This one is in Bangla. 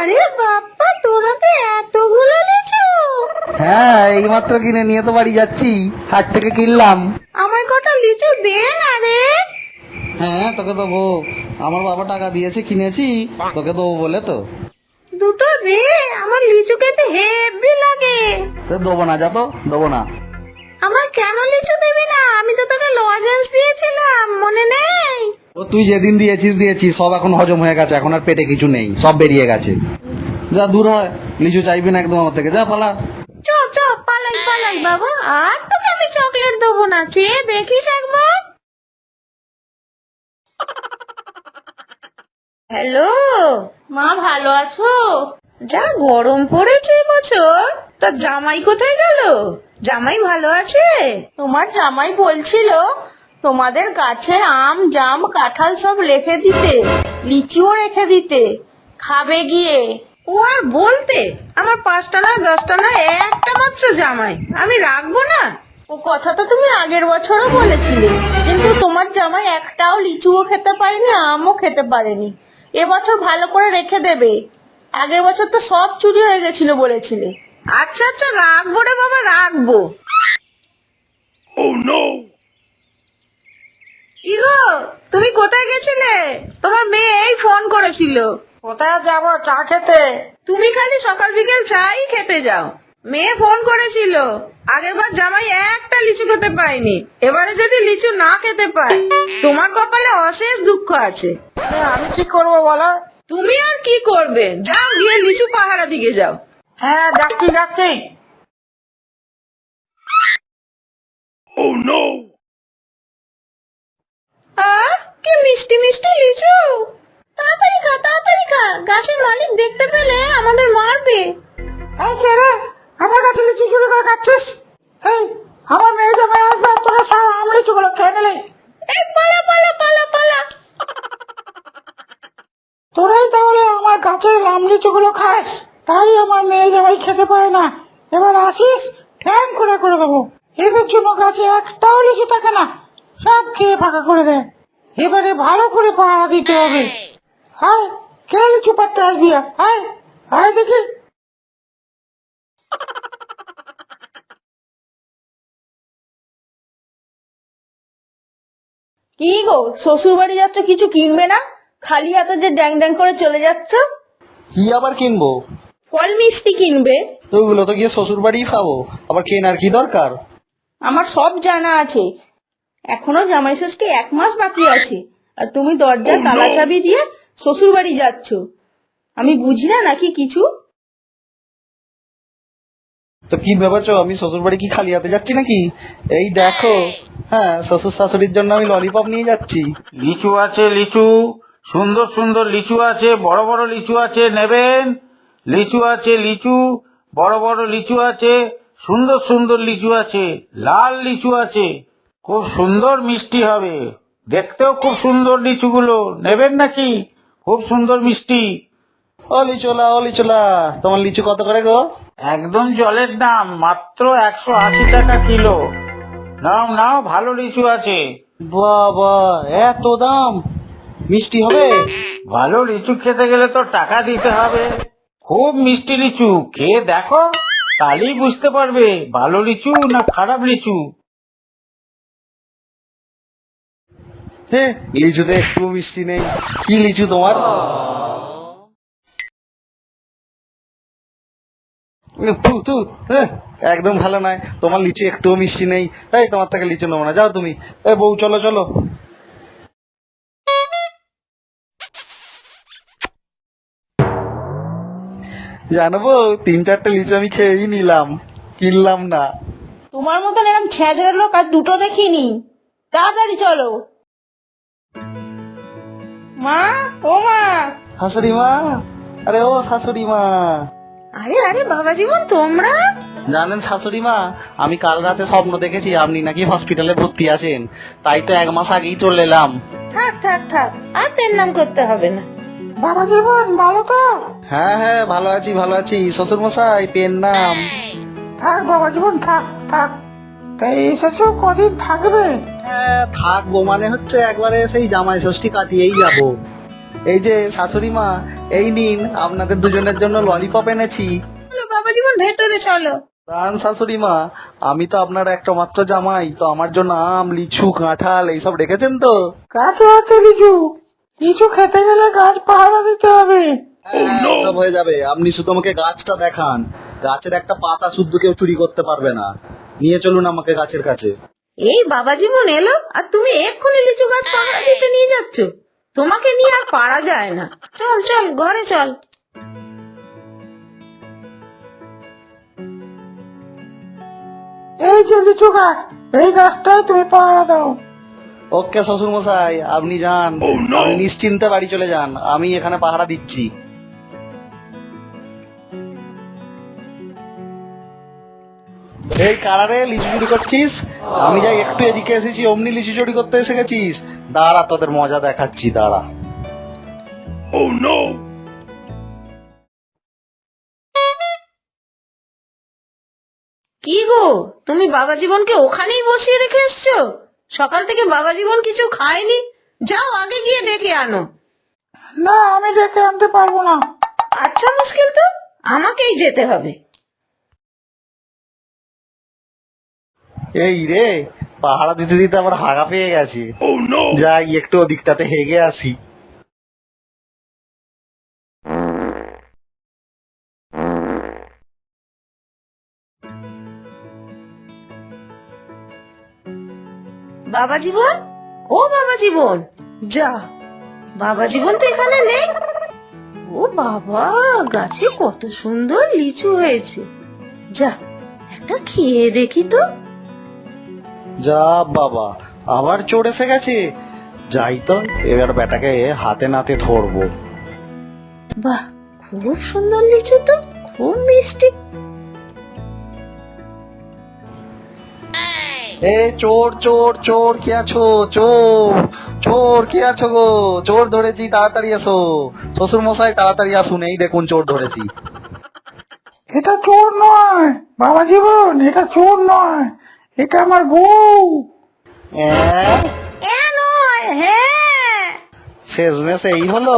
আরে বাপ্পা তোরা তো এতগুলো লিচু হ্যাঁ এইমাত্র কিনে নিয়ে তো বাড়ি যাচ্ছি হাট থেকে কিনলাম। আমায় কটা লিচু দে না রে। হ্যাঁ তোকে দেবো। আমার বাবা টাকা দিয়েছে কিনেছি তোকে দেবো বলে তো। দুটো দে আমার লিচু খেতে হেভি লাগে। তো দেবো না যা তো দেবো না। আমার কেন লিচু দিবি না আমি তো তোকে লজেন্স দিয়েছিলাম মনে ও তুই যেদিন দিয়েছিস দিয়েছিস। সব এখন হজম হয়ে গেছে। এখন আর পেটে কিছু নেই। সব বেরিয়ে গেছে। যা দূর হয়, লিচু চাইবি না একদম আমার থেকে। যা, পালা। পালাই পালাই, বাবা। আর তোকে আমি চকলেট না। দেখিস একবার। হ্যালো, মা ভালো আছো? যা গরম পড়েছে এবছর। তার জামাই কোথায় গেল? জামাই ভালো আছে? তোমার জামাই বলছিল তোমাদের গাছে আম, জাম, কাঁঠাল সব রেখে দিতে, লিচুও রেখে দিতে। খাবে গিয়ে। ও আর বলতে, আমার পাঁচটা না দশটা না একটা মাত্র জামাই। আমি রাখব না? ও কথা তো তুমি আগের বছরও বলেছিলে, কিন্তু তোমার জামাই একটাও লিচুও খেতে পারেনি, আমও খেতে পারেনি। এবছর ভালো করে রেখে দেবে। আগের বছর তো সব চুরি হয়ে গেছিল বলেছিলে। আচ্ছা আচ্ছা রাখব রে বাবা, রাখব। কি গো তুমি কোথায় গেছিলে? তোমার মেয়ে এই ফোন করেছিল। কোথায় যাব চা খেতে? তুমি খালি সকাল বিকেল চাই খেতে যাও। মেয়ে ফোন করেছিল। আগেরবার জামাই একটা লিচু খেতে পায়নি। এবারে যদি লিচু না খেতে পায়, তোমার কপালে অশেষ দুঃখ আছে। আমি কি করব বলো? তুমি আর কি করবে? যাও গিয়ে লিচু পাহারা দিকে যাও। হ্যাঁ যাচ্ছি যাচ্ছি আহ কি মিষ্টি মিষ্টি লিচু। তাড়াতাড়ি খা তাড়াতাড়ি খা। গাছের মালিক দেখতে পেলে আমাদের মারবে। এই ছেড়ে আমার কাছে লিচু চুরি করে খাচ্ছিস? এই আমার মেয়ে জামাই আসবে আর তোরা সব আম লিচুগুলো খেয়ে নিলে। এই পালা পালা পালা পালা। তোরাই তাহলে আমার গাছের আম লিচুগুলো খাস। তাই আমার মেয়ে জামাই খেতে পারে না। এবার আসিস ঠ্যাং করে করে দেবো। এদের জন্য গাছে একটাও লিচু থাকে না। সব খেয়ে ফাঁকা করে দেয় এবারে ভালো করে পাহারা দিতে হবে। হায় কে লিচু আসবি আর? হায় হায় দেখি। কি গো শ্বশুর বাড়ি যাচ্ছ কিছু কিনবে না? খালি হাতে যে ড্যাং ড্যাং করে চলে যাচ্ছ? কি আবার কিনবো? ফল মিষ্টি কিনবে। তো ওগুলো তো গিয়ে শ্বশুর বাড়িই খাব। আবার কেনার কি দরকার? আমার সব জানা আছে। এখনও জামাই ষষ্ঠী এক মাস বাকি আছে আর তুমি দরজা তালা চাবি দিয়ে শ্বশুর বাড়ি যাচ্ছ। আমি বুঝি না নাকি কিছু? তো কি ভেবেছো আমি শ্বশুর বাড়ি কি খালি হাতে যাচ্ছি নাকি? এই দেখো হ্যাঁ শ্বশুর শাশুড়ির জন্য আমি ললিপপ নিয়ে যাচ্ছি। লিচু আছে লিচু। সুন্দর সুন্দর লিচু আছে বড় বড় লিচু আছে নেবেন। লিচু আছে লিচু। বড় বড় লিচু আছে সুন্দর সুন্দর লিচু আছে লাল লিচু আছে। খুব সুন্দর মিষ্টি হবে। দেখতেও খুব সুন্দর লিচুগুলো। নেবেন নাকি? খুব সুন্দর মিষ্টি। ও লিচুলা ও লিচুলা তোমার লিচু কত করে গো? একদম জলের দাম মাত্র একশো আশি টাকা কিলো। নাও নাও ভালো লিচু আছে। বাবা এত দাম? মিষ্টি হবে? ভালো লিচু খেতে গেলে তো টাকা দিতে হবে। খুব মিষ্টি লিচু। খেয়ে দেখো তাহলেই বুঝতে পারবে ভালো লিচু না খারাপ লিচু। হ্যাঁ লিচুতে একটু মিষ্টি নেই। কি লিচু তোমার? হ্যাঁ, একদম ভালো নয়। তোমার লিচু একটুও মিষ্টি নেই। তাই তোমার থেকে লিচু নেব না যাও তুমি। এ বউ চলো চলো। জানব তিন চারটে লিচু আমি খেয়েই নিলাম। কিনলাম না। তোমার মতন এরকম ছেঁচড়ে লোক আর দুটো দেখিনি। তাড়াতাড়ি চলো। মা ও মা। শাশুড়ি মা? আরে ও শাশুড়ি মা। আরে আরে বাবা জীবন তোমরা? জানেন শাশুড়ি মা আমি কাল রাতে স্বপ্ন দেখেছি আপনি নাকি হসপিটালে ভর্তি আছেন। তাই তো এক মাস আগেই চলে এলাম। থাক থাক থাক আর পেন নাম করতে হবে না। বাবা জীবন ভালো তো? হ্যাঁ হ্যাঁ ভালো আছি ভালো আছি। শ্বশুর মশাই পেন নাম। থাক বাবা জীবন থাক থাক। তাই এসেছ? কদিন থাকবে হ্যাঁ থাকব মানে হচ্ছে একবারে সেই জামাই ষষ্ঠী কাটিয়েই যাব। এই যে শাশুড়ি মা এই নিন আপনাদের দুজনের জন্য ললিপপ এনেছি। বাবা জীবন ভেতরে চলো। প্রাণ শাশুড়ি মা আমি তো আপনার একটা মাত্র জামাই তো আমার জন্য আম লিচু কাঁঠাল এইসব রেখেছেন তো? গাছে আছে লিচু। লিচু খেতে গেলে গাছ পাহারা দিতে হবে। হ্যাঁ, সব হয়ে যাবে। আপনি শুধু আমাকে গাছটা দেখান। গাছের একটা পাতা শুদ্ধ কেউ চুরি করতে পারবে না। নিয়ে চলুন আমাকে গাছের কাছে। এই বাবা জীবন এলো আর তুমি এক্ষুনি লিচু গাছ পাহারা দিতে নিয়ে যাচ্ছ। তোমাকে নিয়ে আর পারা যায় না। চল চল ঘরে চল। এই যে লিচু গাছ এই গাছটাই তুমি পাহারা দাও। ওকে শ্বশুর মশাই আপনি যান। নিশ্চিন্তে বাড়ি চলে যান। আমি এখানে পাহারা দিচ্ছি। এই কারারে লিচু চুরি করছিস? আমি যাই একটু এদিকে এসেছি অমনি লিচু চুরি করতে এসে গেছিস? দাঁড়া তোদের মজা দেখাচ্ছি দাঁড়া। কি গো তুমি বাবা জীবনকে ওখানেই বসিয়ে রেখে এসছো? সকাল থেকে বাবা জীবন কিছু খায়নি? যাও আগে গিয়ে ডেকে আনো। না আমি ডেকে আনতে পারব না। আচ্ছা মুশকিল তো। আমাকেই যেতে হবে। এই রে পাহারা দিতে দিতে আবার হাগা পেয়ে গেছে। যাই একটু ওদিকটাতে হেগে আসি। বাবা জীবন? ও বাবা জীবন যা। বাবা জীবন তো এখানে নেই। ও বাবা গাছে কত সুন্দর লিচু হয়েছে। যা একটা খেয়ে দেখি তো। যা বাবা আবার চোর এসে গেছে যাই তো এবার বেটাকে হাতে নাতে ধরবো। বাহ খুব সুন্দর লিচু তো খুব মিষ্টি। এ চোর চোর চোর কে আছো? চোর চোর কে আছো গো? চোর ধরেছি তাড়াতাড়ি এসো। শ্বশুর মশাই তাড়াতাড়ি আসুন এই দেখুন চোর ধরেছি। এটা চোর নয় বাবা জীবন এটা চোর নয়। এটা আমার বউ অ্যাঁ, এ নয় হ্যাঁ শেষমেশ এই হলো